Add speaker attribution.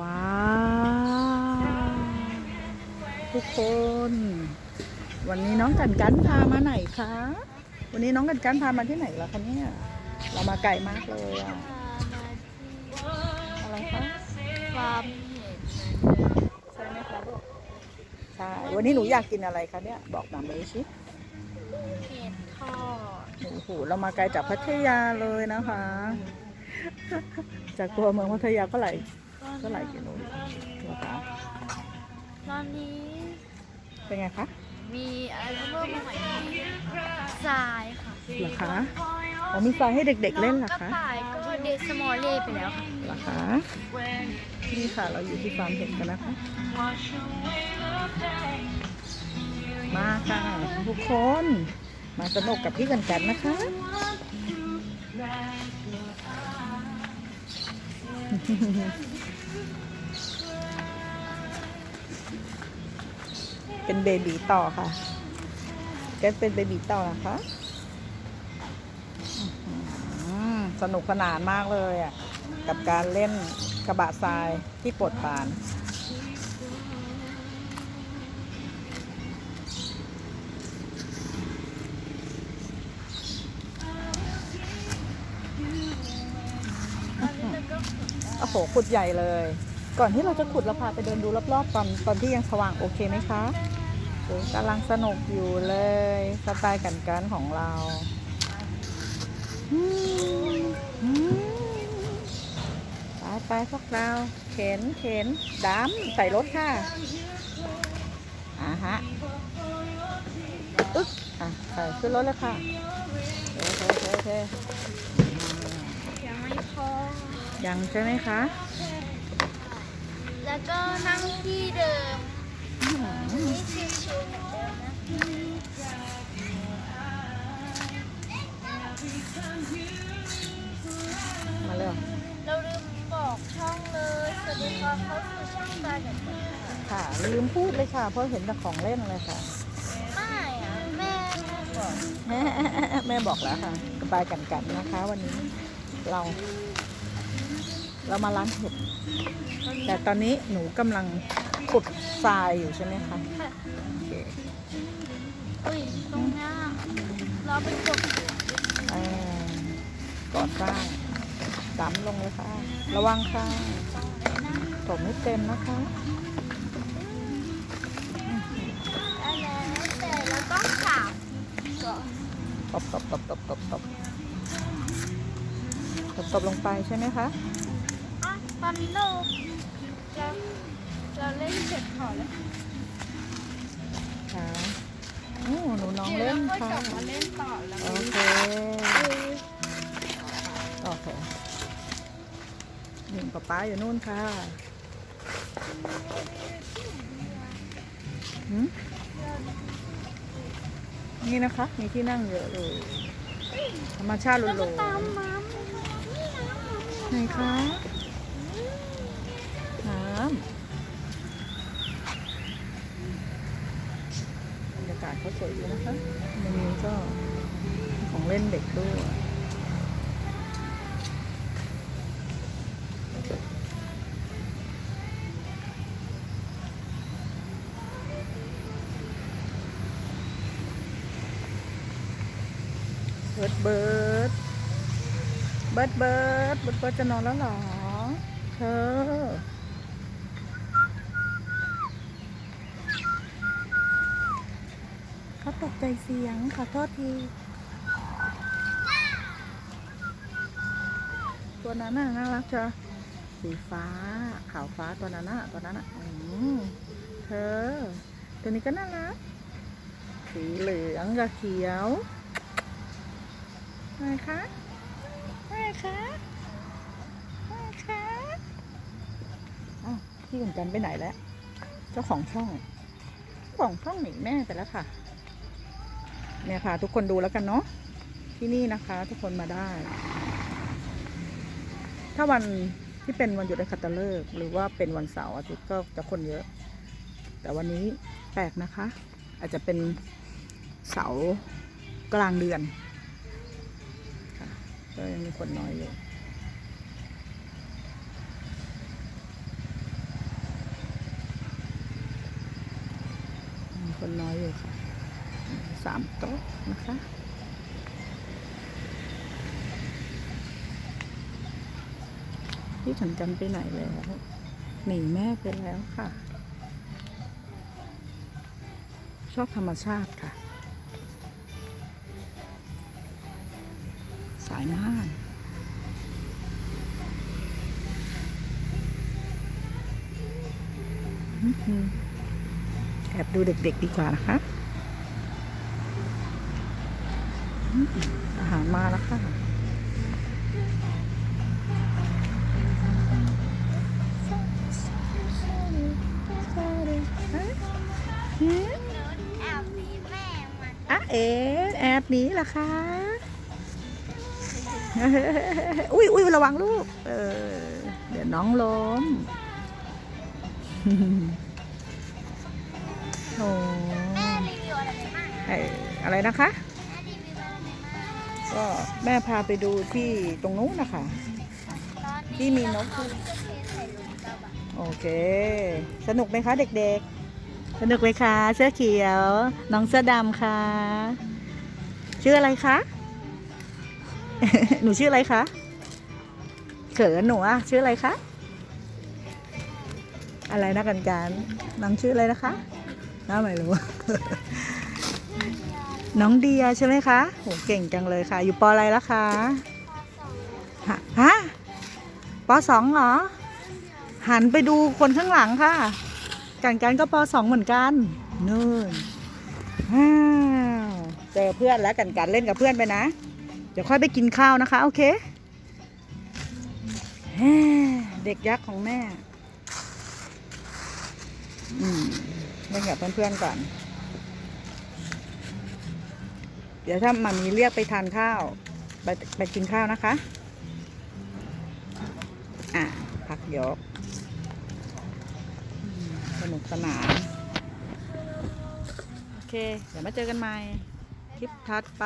Speaker 1: ว้าว ทุกคน วันนี้น้องกันกันพามาไหนคะ วันนี้น้องกันกันพามาที่ไหนล่ะคะเนี่ยเรามาไกลมากเลยอะอะไรคะ
Speaker 2: ฟาร์มเห็ด
Speaker 1: ใช่ไหมคะลูกใช่วันนี้หนูอยากกินอะไรคะเนี่ย บอกมาเลยสิ
Speaker 2: เห็ดทอด
Speaker 1: โอ้โหเรามาไกลจากพัทยาเลยนะคะ จากตัวเมืองพัทยาก็ไหล ก็ไหลกิโลนะคะ
Speaker 2: ตอนนี้
Speaker 1: เป็นไงคะ
Speaker 2: มีอะไรเพิ่มมาใหม่ที่ทรายค่ะ
Speaker 1: เหรอคะอ๋อมีทรายให้เด็กๆเล่นเหรอ
Speaker 2: องก
Speaker 1: คะ
Speaker 2: ระต่ายก็เดสมอลเล่ไปแล้วค่ะ
Speaker 1: เหรอคะนี่ค่ะเราอยู่ที่ฟาร์มเห็ดกันนะคะ มาค่ะทุกคน มาสนุกกับพี่กันกันนะคะ เป็นเบบีต่อค่ะ แกเป็นเบบีต่อนะคะสนุกสนานมากเลยอะ กับการเล่นกระบะทรายที่ปวดปาน หขุดใหญ่เลย ก่อนที่เราจะขุดเราพาไปเดินดูรอบๆ ตอนตอนที่ยังสว่างโอเคไหมคะกำลังสนุกอยู่เลยสไตล์กันกันของเราไปไปพวกเรา เข็นเข็นดำใส่รถค่ะอ่าฮะอึ๊กอะใส่ขึ้นรถเลยค่ะโอเคโอเคโอเค
Speaker 2: ยังไม่พอ
Speaker 1: ยังใช่ไหมคะ
Speaker 2: แล้วก็นั่งที่เดิม
Speaker 1: อื้อหือ
Speaker 2: นี่ชิวๆเหมือนเดิมนะ
Speaker 1: มาเร็ว
Speaker 2: เราลืมบอกช่องเลยสวัสดีครับเขาคือช่องตากับพี่ค่ะ
Speaker 1: ค่ะ ลืมพูดเลยค่ะ เพราะเห็นแต่ของเล่นเลยค่ะ
Speaker 2: ไม่อะแม่แม่บอก
Speaker 1: แม่แม่บอกแล้วค่ะสบายกันกันนะคะ วันนี้เรา เรามาล้างเห็ด แต่ตอนนี้หนูกำลังขุดทรายอยู่ใช่ไหมคะ
Speaker 2: ค่ะ
Speaker 1: โอเค
Speaker 2: อุ้ยตรงเนี้ยเราเป็นกบ
Speaker 1: เอ่อก่อสร้างดำลงเลยค่ะ ระวังค่ะ
Speaker 2: ตรงเลยนะ
Speaker 1: ถมไม่เต็มนะคะ
Speaker 2: ได้แล้วแต่เราต้องขาบก่อน
Speaker 1: ตบตบตบตบตบตบตบตบลงไปใช่ไหมคะ
Speaker 2: อะ ตอนนี้เราเราเราเล่นเสร็จขอแล้ว
Speaker 1: ค่ะโอ้หนูน้อง
Speaker 2: เล่
Speaker 1: นค่ะ
Speaker 2: กลับมาเล่นต่อแล้ว
Speaker 1: โอเคโอเคหนึ่งป๊าป๊าอยู่นู่นค่ะนี่นะคะ มีที่นั่งเยอะเลยธรรมชาติ
Speaker 2: ล้ว
Speaker 1: โลด
Speaker 2: ตามน้ำ
Speaker 1: ๆไหนคะ เขาสวยอยู่นะคะในนี้ก็ของเล่นเด็กด้วยเบิร์ดเบิร์ดเบิร์ดเบิร์ดเบิร์ดเบิร์ดจะนอนแล้วเหรอเธอ เขา ตกใจเสียงขอโทษที ตัวนั้นน่ะน่ารักจ้ะสีฟ้าขาวฟ้าตัวนั้นน่ะตัวนั้นน่ะอืมเธอ ตัวนี้ก็น่ารัก สีเหลืองกับเขียวอะไรคะอะไรคะอะไรคะอ้าวพี่ขุนกันไปไหนแล้ว เจ้าของช่องของช่องหนีแม่ไปแล้วค่ะ เนี่ยค่ะ ทุกคนดูแล้วกันเนาะที่นี่นะคะ ทุกคนมาได้ ถ้าวันที่เป็นวันหยุดในคาตาเลิกหรือว่าเป็นวันเสาร์อาทิตย์ก็จะคนเยอะ แต่วันนี้แปลกนะคะ อาจจะเป็นเสาร์กลางเดือนค่ะก็ยังมีคนน้อยอยู่คนน้อยอยู่ค่ะ สามโต๊ะนะคะพี่ขันกันไปไหนแล้วหนีแม่ไปแล้วค่ะ ชอบธรรมชาติค่ะ สายม่านแอบดูเด็กๆดีกว่านะคะ อื้อหืออาหารมาแล้วค่ะหืม
Speaker 2: แอบหนีแม่มัน
Speaker 1: อะเอ๋แอบหนีเหรอคะอุ้ยอุ้ยระวังลูก เออ เดี๋ยวน้องล้มโอ้
Speaker 2: แม่รีวิวอะไรไปบ้าง
Speaker 1: เอออะไรนะคะ ก็แม่พาไปดูที่ตรงนู้นนะคะ ที่มีนก
Speaker 2: เขาจะเทใส่หลุม
Speaker 1: โอเค สนุกไหมคะเด็กๆ สนุกไหมคะ เสื้อเขียว น้องเสื้อดำค่ะ ชื่ออะไรคะ หนูชื่ออะไรคะ เขินหนูอะชื่ออะไรคะ อะไรนะกันการน้องชื่ออะไรนะคะน้าไม่รู้ น้องเดียใช่ไหมคะโหเก่งจังเลยค่ะ อยู่ปออะไรแล้วคะฮะฮะปสองเหรอ หันไปดูคนข้างหลังค่ะกันกันก็ปสองเหมือนกันนู่นว้าวเจอเพื่อนแล้วกันกันเล่นกับเพื่อนไปนะ เดี๋ยวค่อยไปกินข้าวนะคะ โอเคเด็กยักษ์ของแม่ อืมเล่นกับเพื่อนๆก่อน เดี๋ยวถ้ามามีเรียกไปทานข้าวไปไปกินข้าวนะคะ อะผักยกอืมสนุกสนานโอเค เดี๋ยวมาเจอกันใหม่ คลิปถัดไป